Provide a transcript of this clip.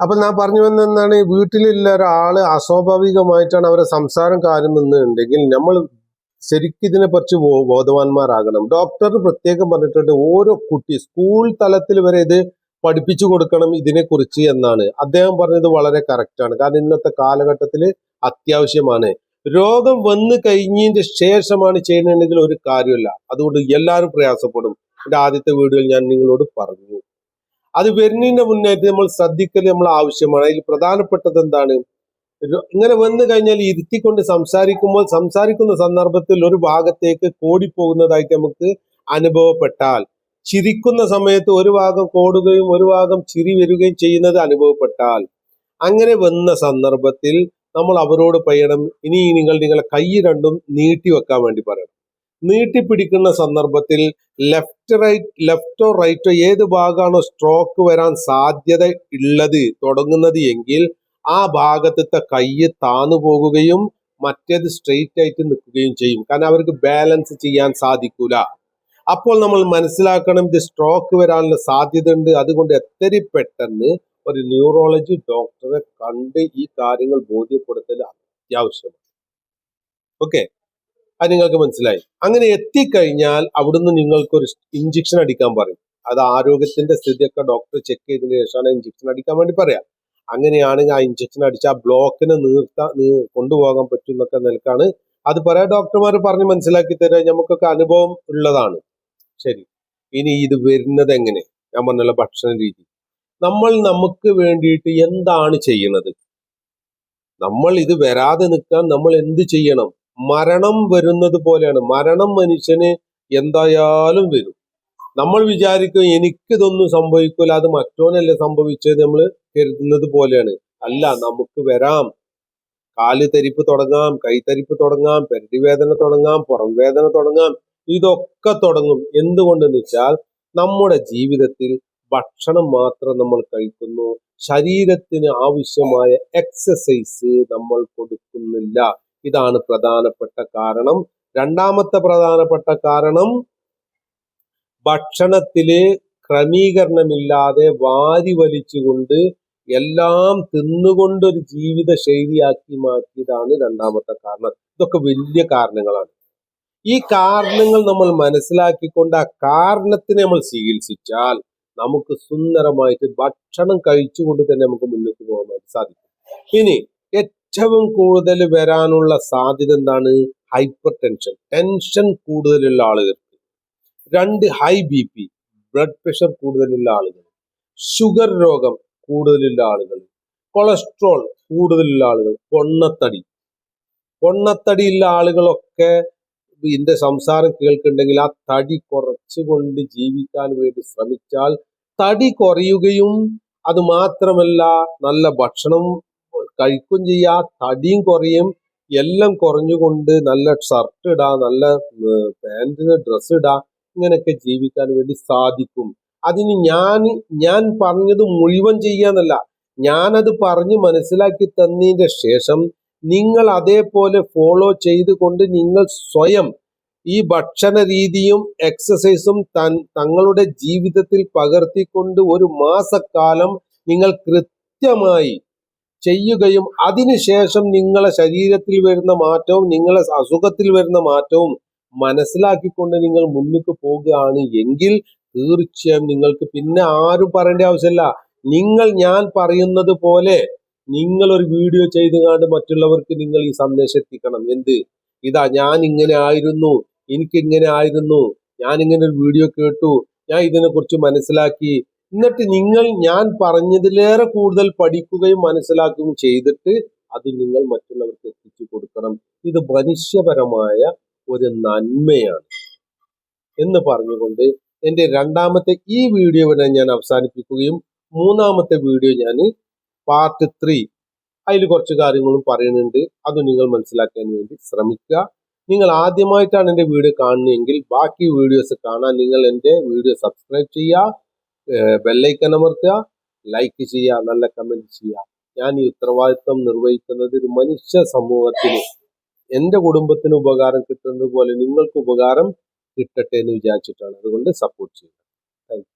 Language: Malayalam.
അപ്പൊ ഞാൻ പറഞ്ഞു വന്നെന്താണ് വീട്ടിലുള്ള ഒരാൾ അസ്വാഭാവികമായിട്ടാണ് അവരെ സംസാരം കാര്യം നിന്നുണ്ടെങ്കിൽ നമ്മൾ ശരിക്കും ഇതിനെ കുറിച്ച് ബോധവാന്മാരാകണം. ഡോക്ടർ പ്രത്യേകം പറഞ്ഞിട്ടുണ്ട് ഓരോ കുട്ടി സ്കൂൾ തലത്തിൽ വരെ ഇത് പഠിപ്പിച്ചു കൊടുക്കണം ഇതിനെ കുറിച്ച് എന്നാണ്. അദ്ദേഹം പറഞ്ഞത് വളരെ കറക്റ്റാണ് കാരണം ഇന്നത്തെ കാലഘട്ടത്തിൽ അത്യാവശ്യമാണ്. രോഗം വന്നു കഴിഞ്ഞതിന്റെ ശേഷമാണ് ചെയ്യണമെങ്കിൽ ഒരു കാര്യമില്ല അതുകൊണ്ട് എല്ലാവരും പ്രയാസപ്പെടും. എന്റെ ആദ്യത്തെ വീഡിയോയിൽ ഞാൻ നിങ്ങളോട് പറഞ്ഞു. അത് വരുന്നതിന്റെ മുന്നായിട്ട് നമ്മൾ ശ്രദ്ധിക്കൽ നമ്മൾ ആവശ്യമാണ്. അതിൽ പ്രധാനപ്പെട്ടത് എന്താണ്? ഇങ്ങനെ വന്നു കഴിഞ്ഞാൽ ഇരുത്തിക്കൊണ്ട് സംസാരിക്കുമ്പോൾ സംസാരിക്കുന്ന സന്ദർഭത്തിൽ ഒരു ഭാഗത്തേക്ക് കോടിപ്പോകുന്നതായിട്ട് നമുക്ക് അനുഭവപ്പെട്ടാൽ ചിരിക്കുന്ന സമയത്ത് ഒരു ഭാഗം കോടുകയും ഒരു ഭാഗം ചിരി വരികയും ചെയ്യുന്നത് അനുഭവപ്പെട്ടാൽ അങ്ങനെ വന്ന സന്ദർഭത്തിൽ നമ്മൾ അവരോട് പറയണം ഇനി നിങ്ങൾ നിങ്ങളെ കൈ രണ്ടും നീട്ടി വെക്കാൻ വേണ്ടി പറയണം. നീട്ടി പിടിക്കുന്ന സന്ദർഭത്തിൽ ലെഫ്റ്റ് റൈറ്റ് ലെഫ്റ്റോ റൈറ്റോ ഏത് ഭാഗമാണോ സ്ട്രോക്ക് വരാൻ സാധ്യത ഉള്ളത് തുടങ്ങുന്നത് എങ്കിൽ ആ ഭാഗത്തെ കൈ താന്നു പോകുകയും മറ്റേത് സ്ട്രെയിറ്റ് ആയിട്ട് നിൽക്കുകയും ചെയ്യും. കാരണം അവർക്ക് ബാലൻസ് ചെയ്യാൻ സാധിക്കൂല. അപ്പോൾ നമ്മൾ മനസ്സിലാക്കണം ഇത് സ്ട്രോക്ക് വരാനുള്ള സാധ്യത ഉണ്ട് അതുകൊണ്ട് എത്ര പെട്ടെന്ന് ഒരു ന്യൂറോളജി ഡോക്ടറെ കണ്ട് ഈ കാര്യങ്ങൾ ബോധ്യപ്പെടുത്തൽ അത്യാവശ്യമാണ്. ഓക്കെ അത് നിങ്ങൾക്ക് മനസ്സിലായി. അങ്ങനെ എത്തിക്കഴിഞ്ഞാൽ അവിടുന്ന് നിങ്ങൾക്കൊരു ഇഞ്ചക്ഷൻ അടിക്കാൻ പറയും. അത് ആരോഗ്യത്തിന്റെ സ്ഥിതിയൊക്കെ ഡോക്ടർ ചെക്ക് ചെയ്തതിന് ശേഷമാണ് ഇഞ്ചക്ഷൻ അടിക്കാൻ വേണ്ടി പറയാം. അങ്ങനെയാണെങ്കിൽ ആ ഇഞ്ചക്ഷൻ അടിച്ച് ആ ബ്ലോക്കിനെ നീർത്താൻ കൊണ്ടുപോകാൻ പറ്റും എന്നൊക്കെ നിലക്കാണ്. അത് പറയാ ഡോക്ടർമാർ പറഞ്ഞ് മനസ്സിലാക്കി തരാൻ നമുക്കൊക്കെ അനുഭവം ഉള്ളതാണ്. ശരി. ഇനി ഇത് വരുന്നത് എങ്ങനെ? ഞാൻ പറഞ്ഞല്ലോ ഭക്ഷണ രീതി. നമ്മൾ നമുക്ക് വേണ്ടിയിട്ട് എന്താണ് ചെയ്യുന്നത് നമ്മൾ ഇത് വരാതെ നിൽക്കാൻ നമ്മൾ എന്ത് ചെയ്യണം? മരണം വരുന്നത് പോലെയാണ്. മരണം മനുഷ്യന് എന്തായാലും വരും. നമ്മൾ വിചാരിക്കും എനിക്കിതൊന്നും സംഭവിക്കില്ല അത് മറ്റോനല്ലേ സംഭവിച്ചത് നമ്മൾ കരുതുന്നത് പോലെയാണ്. അല്ല നമുക്ക് വരാം. കാൽ തരിപ്പ് തുടങ്ങാം കൈത്തരിപ്പ് തുടങ്ങാം പെരടി വേദന തുടങ്ങാം പുറം വേദന തുടങ്ങാം ഇതൊക്കെ തുടങ്ങും. എന്തുകൊണ്ടെന്ന് വെച്ചാൽ നമ്മുടെ ജീവിതത്തിൽ ഭക്ഷണം മാത്രം നമ്മൾ കഴിക്കുന്നു. ശരീരത്തിന് ആവശ്യമായ എക്സസൈസ് നമ്മൾ കൊടുക്കുന്നില്ല. ഇതാണ് പ്രധാനപ്പെട്ട കാരണം. രണ്ടാമത്തെ പ്രധാനപ്പെട്ട കാരണം ഭക്ഷണത്തിൽ ക്രമീകരണമില്ലാതെ വാരി വലിച്ചുകൊണ്ട് എല്ലാം തിന്നുകൊണ്ട് ഒരു ജീവിത ശൈലിയാക്കി മാറ്റിയതാണ് രണ്ടാമത്തെ കാരണം. ഇതൊക്കെ വലിയ കാരണങ്ങളാണ്. ഈ കാരണങ്ങൾ നമ്മൾ മനസ്സിലാക്കിക്കൊണ്ട് ആ കാരണത്തിനെ നമ്മൾ ചികിത്സിച്ചാൽ നമുക്ക് സുന്ദരമായിട്ട് ഭക്ഷണം കഴിച്ചുകൊണ്ട് തന്നെ നമുക്ക് മുന്നോട്ട് പോകാൻ സാധിക്കും. ഇനി ഏറ്റവും കൂടുതൽ വരാനുള്ള സാധ്യത എന്താണ്? ഹൈപ്പർ ടെൻഷൻ ടെൻഷൻ കൂടുതലുള്ള ആളുകൾക്ക്. രണ്ട് high B P blood pressure കൂടുതലുള്ള ആളുകൾ. ഷുഗർ രോഗം കൂടുതലുള്ള ആളുകൾ. കൊളസ്ട്രോൾ കൂടുതലുള്ള ആളുകൾ. പൊണ്ണത്തടി. പൊണ്ണത്തടിയുള്ള ആളുകളൊക്കെ ഇതിന്റെ സംസാരം കേൾക്കുന്നുണ്ടെങ്കിൽ ആ തടി കുറച്ചുകൊണ്ട് ജീവിക്കാൻ വേണ്ടി ശ്രമിച്ചാൽ തടി കുറയുകയും അത് മാത്രമല്ല നല്ല ഭക്ഷണം കഴിക്കുകയും ചെയ്യാ തടിയും കുറയും എല്ലാം കുറഞ്ഞുകൊണ്ട് നല്ല ഷർട്ട് ഇടാ നല്ല പാന്റിന് ഡ്രസ്സ് ഇടാ ഇങ്ങനെയൊക്കെ ജീവിക്കാൻ വേണ്ടി സാധിക്കും. അതിന് ഞാൻ ഞാൻ പറഞ്ഞത് മുഴുവൻ ചെയ്യാന്നല്ല ഞാനത് പറഞ്ഞ് മനസ്സിലാക്കി തന്നതിന്റെ ശേഷം നിങ്ങൾ അതേപോലെ ഫോളോ ചെയ്തുകൊണ്ട് നിങ്ങൾ സ്വയം ഈ ഭക്ഷണ രീതിയും എക്സസൈസും തൻ തങ്ങളുടെ ജീവിതത്തിൽ പകർത്തിക്കൊണ്ട് ഒരു മാസക്കാലം നിങ്ങൾ കൃത്യമായി ചെയ്യുകയും അതിനുശേഷം നിങ്ങളെ ശരീരത്തിൽ വരുന്ന മാറ്റവും നിങ്ങളെ അസുഖത്തിൽ വരുന്ന മാറ്റവും മനസ്സിലാക്കിക്കൊണ്ട് നിങ്ങൾ മുന്നിട്ട് പോവുകയാണ് എങ്കിൽ തീർച്ചയായും നിങ്ങൾക്ക് പിന്നെ ആരും പറയേണ്ട ആവശ്യമില്ല. നിങ്ങൾ ഞാൻ പറയുന്നത് പോലെ നിങ്ങൾ ഒരു വീഡിയോ ചെയ്ത് കണ്ട് മറ്റുള്ളവർക്ക് നിങ്ങൾ ഈ സന്ദേശം എത്തിക്കണം. എന്ത്? ഇതാ ഞാൻ ഇങ്ങനെ ആയിരുന്നു എനിക്ക് ഇങ്ങനെ ആയിരുന്നു ഞാൻ ഇങ്ങനെ ഒരു വീഡിയോ കേട്ടു ഞാൻ ഇതിനെക്കുറിച്ച് മനസ്സിലാക്കി എന്നിട്ട് നിങ്ങൾ ഞാൻ പറഞ്ഞതിലേറെ കൂടുതൽ പഠിക്കുകയും മനസ്സിലാക്കുകയും ചെയ്തിട്ട് അത് നിങ്ങൾ മറ്റുള്ളവർക്ക് എത്തിച്ചു കൊടുക്കണം. ഇത് മനുഷ്യപരമായ ഒരു നന്മയാണ്. എന്ന് പറഞ്ഞുകൊണ്ട് എന്റെ രണ്ടാമത്തെ ഈ വീഡിയോ വരെ ഞാൻ അവസാനിപ്പിക്കുകയും മൂന്നാമത്തെ വീഡിയോ ഞാൻ പാർട്ട് ത്രീ അതിൽ കുറച്ച് കാര്യങ്ങളും പറയുന്നുണ്ട്. അത് നിങ്ങൾ മനസ്സിലാക്കാൻ വേണ്ടി ശ്രമിക്കുക. നിങ്ങൾ ആദ്യമായിട്ടാണ് എന്റെ വീഡിയോ കാണുന്നതെങ്കിൽ ബാക്കി വീഡിയോസ് കാണാൻ നിങ്ങൾ എന്റെ വീഡിയോ സബ്സ്ക്രൈബ് ചെയ്യുക. ബെല്ലൈക്കൻ അമർത്തുക ലൈക്ക് ചെയ്യുക നല്ല കമന്റ് ചെയ്യുക. ഞാൻ ഈ ഉത്തരവാദിത്വം നിർവഹിക്കുന്നത് ഒരു മനുഷ്യ സമൂഹത്തിന് എന്റെ കുടുംബത്തിന് ഉപകാരം കിട്ടുന്നത് പോലെ നിങ്ങൾക്ക് ഉപകാരം കിട്ടട്ടെ എന്ന് വിചാരിച്ചിട്ടാണ്. അതുകൊണ്ട് സപ്പോർട്ട് ചെയ്യുക. താങ്ക്